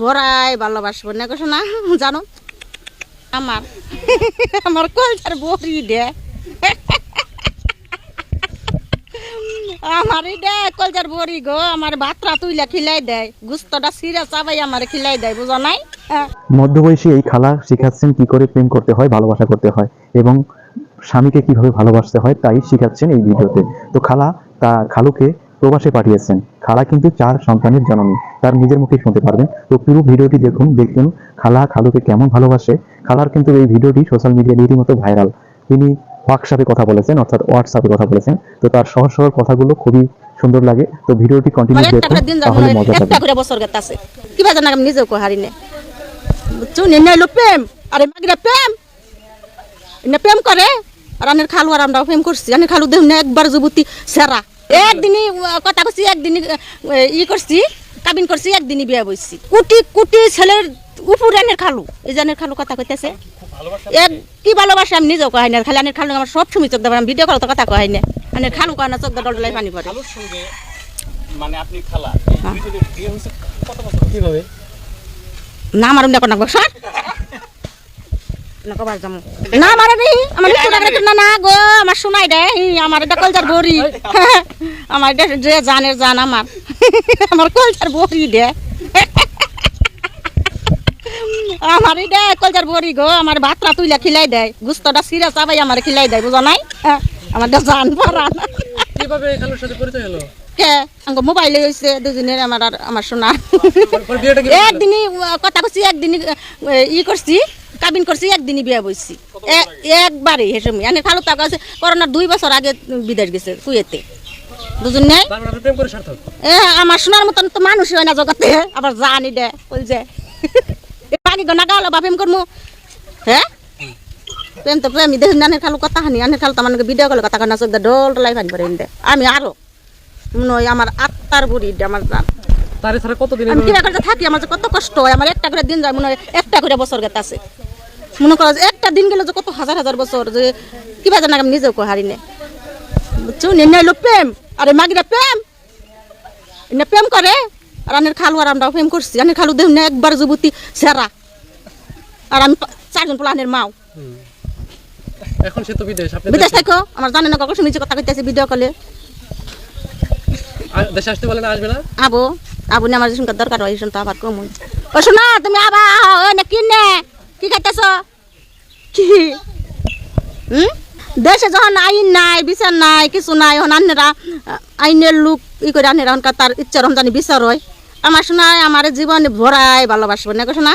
ভরাই ভালোবাসবো, না কিছু না জানো? আমার। আমার কলচার বড়ি দে। আমার দে কলচার বড়ি গো, আমার ভাতরা তুইলা খিলাই দেয় গুস্তটা সিরা চাবাই আমার খিলাই দেয় বুঝো নাই? হ্যাঁ। মধ্যবয়সী এই খালা শিখাচ্ছেন কি করে প্রেম করতে হয়, ভালোবাসা করতে হয়, এবং স্বামীকে কীভাবে ভালোবাসতে হয়, তাই শিখাচ্ছেন এই ভিডিওতে। তো খালা, তা খালুকে প্রবাসে পাঠিয়েছেন। খালা কিন্তু চার সন্তানের জননী। তার নিজের মুখে শুনতে পারবেন। তো পুরো ভিডিওটি দেখুন দেখুন খালা খালুকে কেমন ভালোবাসে। খালার কিন্তু এই ভিডিওটি সোশ্যাল মিডিয়ায় রীতিমতো ভাইরাল তিনি হোয়াটসঅ্যাপে কথা বলেছেন অর্থাৎ হোয়াটসঅ্যাপে কথা বলেছেন। তো তার সহজ সরল কথাগুলো খুবই সুন্দর লাগে। তো ভিডিওটি কন্টিনিউ দেখুন তাহলে মজা একটা পাবেন। করে বছর গেতে আছে কিবা জানা আমি নিজেও কহারি নে বুঝছ নে নাইলো প্রেম। আরে মাগিরা প্রেম। এনে প্রেম করে। আর আনের খালু আর আমরা প্রেম করছি। আনের খালু দেখুন না একবার যুবতী সেরা। একদিনই কথা করছি একদিনই ই করছি কাবিন করছি একদিনই বিয়ে বইছি। কুটি কুটি ছেলের উপর আনের খালু যে খালু কথা কইতেছে। এক কি ভালোবাসা আমি নিজেও কহাই না খালি আনের খালু আমার সব সময় চোখ দেবো আমি ভিডিও কল তো কথা কহাই না। আনের খালু কহানা চোখ দেওয়া ডলাই পানি পড়ে। মানে আপনি খালা হ্যাঁ। কত বছর? কীভাবে? না মারুম দেখো না বসর না কবার যাম। না মারে রে আমার না না গো আমার শোনাই দে আমার এটা কলচার বড়ি। আমার এটা যে জানে জান আমার। আমার কলচার বড়ি দে। আমার কলচার বড়ি গো আমার ভাতরা তুইলা খিলাই দেয় গুস্তটা সিরা চাবাই আমার খিলাই দেয় বুঝো নাই? হ্যাঁ, আমার জান পারা না। কীভাবে খালুর সাথে পরিচয় হলো? কে? আঙ্গ মোবাইলে হয়েছে দুজনের আমার আর আমার পরে একদিনই কথা করছি একদিনই ই করছি। কাবিন করছি একদিনই বিয়ে বইছি। এ- একবারই হেসমি আমি। খালু টাকা আছে করোনার দুই বছর আগে বিদেশ গেছে কুয়েতে। বুঝুন নাই? সার্থক? এ আমার শোনার মতন তো মানুষ হয় না জগতে। আবার জানি দে বলছে বাকি গনা গাওয়ালো বা প্রেম করমু। হ্যাঁ প্রেম তো প্রেম দেখুন আনের খালু কথা হানি আনের খালু তো আমার ভিডিও কলে কথা কানা চোখ ডোল টোলাই ফানি করে দে। আমি আরও। নয় আমার আত্মার বুড়ি দে আমার তারে ছাড়া কতদিন আমি কিবা করে থাকি আমার যে কত কষ্ট হয় আমার একটা করে দিন যায় মনে হয় একটা করে বছর গেতে আছে। মনে করো যে একটা দিন গেলে যে কত হাজার হাজার বছর যে কিবা জানা আমি নিজেও হারি নে। বুঝছ? নে নাইলো প্রেম। আরে মাগিরা প্রেম। এনে প্রেম করে। আর আনের খালু আর আমরা প্রেম করছি। আনের খালু না একবার যুবতী সেরা। আর আমি চারজন পোলানের মাও। এখন সে তো বিদেশ আপনি বিদেশ থাকো আমার জানে না কখন নিজে কথা কইতেছে ভিডিও কলে দেশে আসতে বলেন আসবে না? আবো। আবু নে আমার শুনকার দরকার হয় শুনতে আবার কম ও শোনা, তুমি আবা ও না কি খাইতেছ? কি হুম দেশে যখন আইন নাই বিচার নাই, কিছু নাই, এখন আন্নেরা আইনের লোক ই করে আন্নেরা তার ইচ্ছা রমজানি বিচার হয়। আমার শোনায় আমার জীবনে ভরাই ভালোবাসবো, না শোনা?